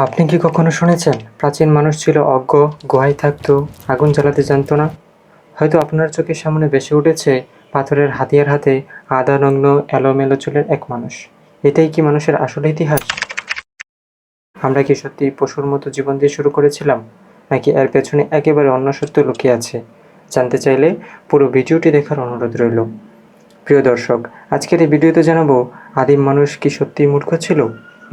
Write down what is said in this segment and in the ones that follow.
আপনি কি কখনো শুনেছেন, প্রাচীন মানুষ ছিল অজ্ঞ, গুহায় থাকতো, আগুন জ্বালাতে জানতো না? হয়তো আপনার চোখের সামনে বেশি উঠেছে পাথরের হাতিয়ার হাতে আদা, নগ্ন, এলোমেলো চুলের এক মানুষ। এটাই কি মানুষের আসল ইতিহাস? আমরা কি সত্যি পশুর মতো জীবন দিয়ে শুরু করেছিলাম, নাকি এর পেছনে একেবারে অন্য সত্য লুকিয়ে আছে? জানতে চাইলে পুরো ভিডিওটি দেখার অনুরোধ রইল। প্রিয় দর্শক, আজকের এই ভিডিওতে জানাব, আদিম মানুষ কি সত্যিই মূর্খ ছিল?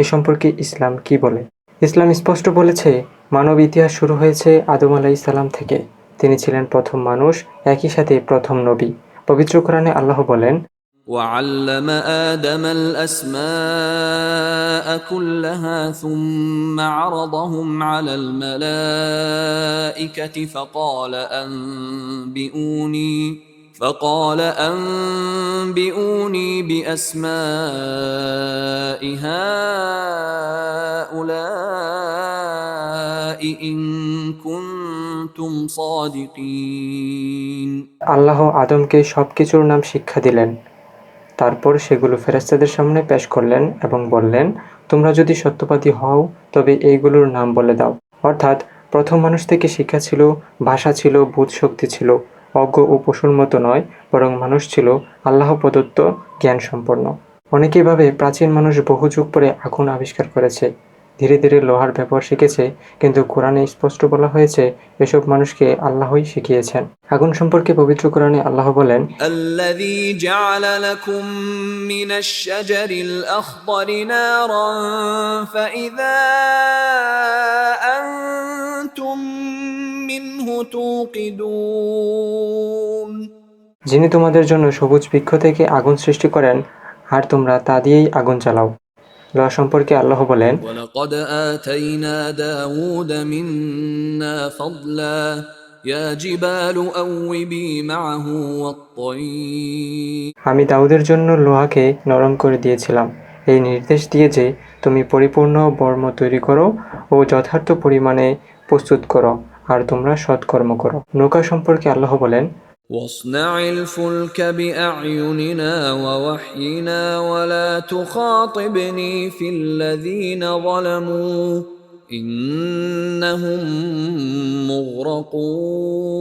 এ সম্পর্কে ইসলাম কি বলে? ইসলাম স্পষ্ট বলেছে মানব ইতিহাস শুরু হয়েছে আদম আলাই সালাম থেকে তিনি ছিলেন প্রথম মানুষ একই সাথে প্রথম নবী পবিত্র কোরআনে আল্লাহ বলেন وعلم آدم الأسماء كلها ثم عرضهم على الملائكة فقال أنبئوني فقال أنبئوني بأسماء هؤلاء إن كنتم صادقين আল্লাহ আদমকে সব কিছুর নাম শিক্ষা দিলেন তারপর সেগুলো ফেরেস্তাদের সামনে পেশ করলেন এবং বললেন তোমরা যদি সত্যবাদী হও তবে এইগুলোর নাম বলে দাও অর্থাৎ প্রথম মানুষ থেকে শিক্ষা ছিল ভাষা ছিল বোধ শক্তি ছিল অজ্ঞ ও পশুর মতো নয়, বরং মানুষ ছিল আল্লাহ প্রদত্ত জ্ঞান সম্পন্ন অনেকে ভাবে প্রাচীন মানুষ বহু যুগ পরে আগুন আবিষ্কার করেছে। ধীরে ধীরে লোহার ব্যবহার শিখেছে, কিন্তু কোরআনে স্পষ্ট বলা হয়েছে, এসব মানুষকে আল্লাহই শিখিয়েছেন। আগুন সম্পর্কে পবিত্র কোরআনে আল্লাহ বলেন মিনহু তুকিদুন। যিনি তোমাদের জন্য সবুজ বৃক্ষ থেকে আগুন সৃষ্টি করেন আর তোমরা তা দিয়েই আগুন চালাও ল সম্পর্কে আল্লাহ বলেন আমি দাউদের জন্য লোহাকে নরম করে দিয়েছিলাম। এই নির্দেশ দিয়ে যে তুমি পরিপূর্ণ বর্ম তৈরি করো ও যথার্থ পরিমাণে প্রস্তুত করো আর তোমরা সৎকর্ম করো। নৌকা সম্পর্কে আল্লাহ বলেন واصنع الفلك بأعيننا ووحينا ولا تخاطبني في الذين ظلموا إنهم مغرقون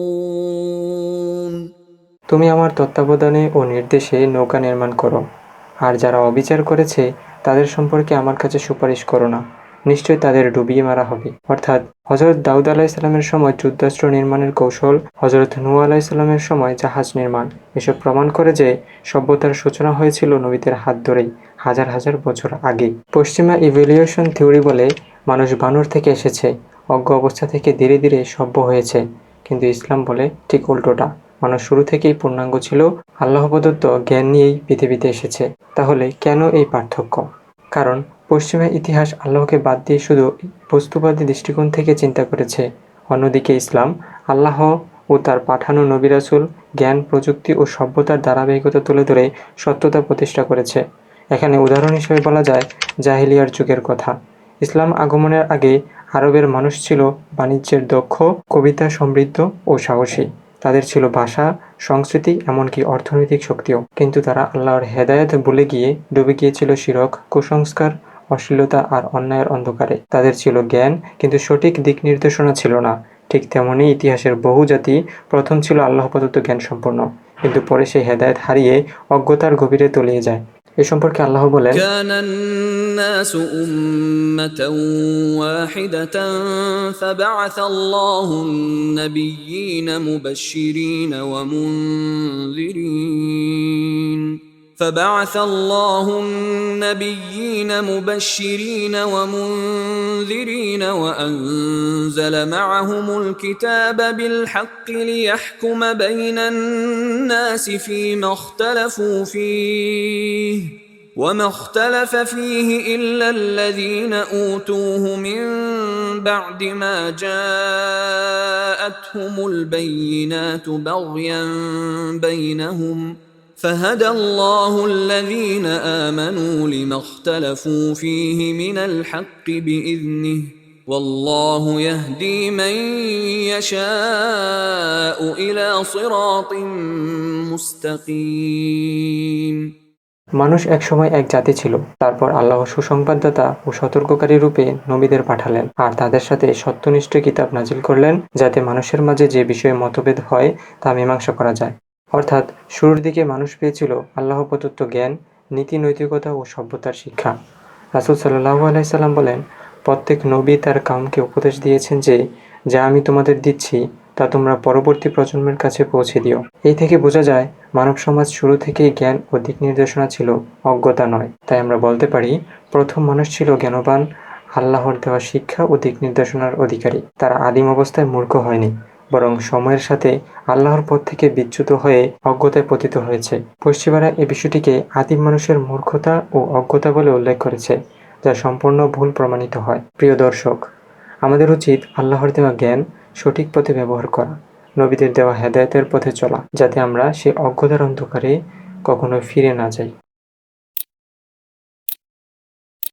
তুমি আমার তত্ত্বাবধানে ও নির্দেশে নৌকা নির্মাণ করো আর যারা অবিচার করেছে তাদের সম্পর্কে আমার কাছে সুপারিশ করো না নিশ্চয় তাদের ডুবিয়ে মারা হবে। অর্থাৎ হজরত দাউদ আলাহিসাল্লামের সময় যুদ্ধাস্ত্র নির্মাণের কৌশল হজরত নূ আলাহিসাল্লামের সময় জাহাজ নির্মাণ। এসব প্রমাণ করে যে সভ্যতার সূচনা হয়েছিল নবীদের হাত ধরেই, হাজার হাজার বছর আগে। পশ্চিমা ইভ্যালুয়েশন থিওরি বলে মানুষ বানর থেকে এসেছে, অজ্ঞ অবস্থা থেকে ধীরে ধীরে সভ্য হয়েছে। কিন্তু ইসলাম বলে ঠিক উল্টোটা। মানুষ শুরু থেকেই পূর্ণাঙ্গ ছিল আল্লাহ প্রদত্ত জ্ঞান নিয়েই পৃথিবীতে এসেছে। তাহলে কেন এই পার্থক্য? কারণ পশ্চিমা ইতিহাস আল্লাহকে বাদ দিয়ে শুধু বস্তুবাদী দৃষ্টিকোণ থেকে চিন্তা করেছে। অন্যদিকে ইসলাম, আল্লাহ ও তার পাঠানো নবিরাসুল জ্ঞান, প্রযুক্তি ও সভ্যতার ধারাবাহিকতা তুলে ধরে সত্যতা প্রতিষ্ঠা করেছে। এখানে উদাহরণ হিসেবে বলা যায় জাহিলিয়ার যুগের কথা। ইসলাম আগমনের আগে আরবের মানুষ ছিল বাণিজ্যের দক্ষ, কবিতা সমৃদ্ধ ও সাহসী। তাদের ছিল ভাষা, সংস্কৃতি, এমনকি অর্থনৈতিক শক্তিও। কিন্তু তারা আল্লাহর হেদায়েত ভুলে গিয়ে ডুবে গিয়েছিল শিরক, কুসংস্কার অশ্লীলতা আর অন্যায়ের অন্ধকারে। তাদের ছিল জ্ঞান, কিন্তু সঠিক দিক নির্দেশনা ছিল না। ঠিক তেমনি ইতিহাসের বহু জাতি, প্রথম ছিল আল্লাহ প্রদত্ত জ্ঞান সম্পন্ন, কিন্তু পরে সেই হেদায়ত হারিয়ে অজ্ঞতার গভীরে তলিয়ে যায়। এ সম্পর্কে আল্লাহ বলেন মুবাশশিরিনা ওয়া মুনযিরিন فبعث الله النبيين مبشرين ومنذرين وأنزل معهم الكتاب بالحق ليحكم بين الناس فيما اختلفوا فيه وما اختلف فيه إلا الذين أوتوه من بعد ما جاءتهم البينات بغيا بينهم فهدى الله الذين امنوا لما اختلفوا فيه من الحق باذنه والله يهدي من يشاء الى صراط مستقيم মানুষ একসময় এক জাতি ছিল তারপর আল্লাহ সুসংবাদদাতা ও সতর্ককারী রূপে নবীদের পাঠালেন আর তাদের সাথে সত্যনিষ্ঠ কিতাব নাজিল করলেন যাতে মানুষের মাঝে যে বিষয়ে মতভেদ হয় তা মীমাংসা করা যায় অর্থাৎ শুরুর দিকে মানুষ পেয়েছিল আল্লাহ প্রদত্ত জ্ঞান, নীতি, নৈতিকতা ও সভ্যতার শিক্ষা। রাসুল সাল্লাহু আলাইসাল্লাম বলেন, প্রত্যেক নবী তার কামকে উপদেশ দিয়েছেন যে, যা আমি তোমাদের দিচ্ছি, তা তোমরা পরবর্তী প্রজন্মের কাছে পৌঁছে দিও। এই থেকে বোঝা যায়, মানব সমাজ শুরু থেকেই জ্ঞান ও দিক নির্দেশনা ছিল অজ্ঞতা নয়। তাই আমরা বলতে পারি, প্রথম মানুষ ছিল জ্ঞানবান, আল্লাহর দেওয়া শিক্ষা ও দিক নির্দেশনার অধিকারী। তারা আদিম অবস্থায় মূর্খ হয়নি, বরং সময়ের সাথে আল্লাহর পথ থেকে বিচ্যুত হয়ে অজ্ঞতায় পতিত হয়েছে। পশ্চিমারা এই বিষয়টিকে আদিম মানুষের মূর্খতা ও অজ্ঞতা বলে উল্লেখ করেছে, যা সম্পূর্ণ ভুল প্রমাণিত হয়। প্রিয় দর্শক, আমাদের উচিত আল্লাহর দেওয়া জ্ঞান সঠিক পথে ব্যবহার করা, নবীদের দেওয়া হেদায়তের পথে চলা, যাতে আমরা সে অজ্ঞতার অন্ধকারে কখনো ফিরে না যাই।